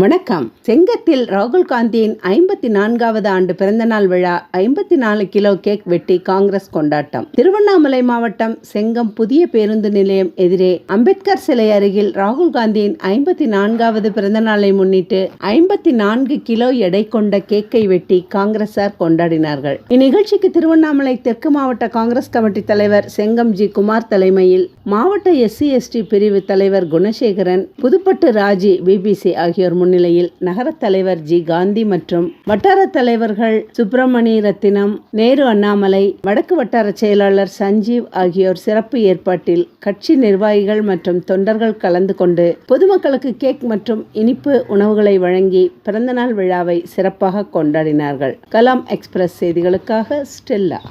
வணக்கம். செங்கத்தில் ராகுல் காந்தியின் ஐம்பத்தி நான்காவது ஆண்டு பிறந்தநாள் விழா ஐம்பத்தி நாலு கிலோ கேக் வெட்டி காங்கிரஸ் கொண்டாட்டம். திருவண்ணாமலை மாவட்டம் செங்கம் புதிய பேருந்து நிலையம் எதிரே அம்பேத்கர் சிலை அருகில் ராகுல் காந்தியின் ஐம்பத்தி நான்காவது பிறந்தநாளை முன்னிட்டு ஐம்பத்தி நான்கு கிலோ எடை கொண்ட கேக்கை வெட்டி காங்கிரசார் கொண்டாடினார்கள். இந்நிகழ்ச்சிக்கு திருவண்ணாமலை தெற்கு மாவட்ட காங்கிரஸ் கமிட்டி தலைவர் செங்கம் ஜி குமார் தலைமையில் மாவட்ட எஸ்சி எஸ்டி பிரிவு தலைவர் குணசேகரன் புதுப்பட்டு ராஜி பிபிசி ஆகியோர் முன்னிலையில் நகரத் தலைவர் ஜி. காந்தி மற்றும் வட்டார தலைவர்கள் சுப்பிரமணி ரத்தினம் நேரு அண்ணாமலை வடக்கு வட்டார செயலாளர் சஞ்சீவ் ஆகியோர் சிறப்பு ஏற்பாட்டில் கட்சி நிர்வாகிகள் மற்றும் தொண்டர்கள் கலந்து கொண்டு பொதுமக்களுக்கு கேக் மற்றும் இனிப்பு உணவுகளை வழங்கி பிறந்தநாள் விழாவை சிறப்பாக கொண்டாடினார்கள். கலாம் எக்ஸ்பிரஸ் செய்திகளுக்காக ஸ்டெல்லா.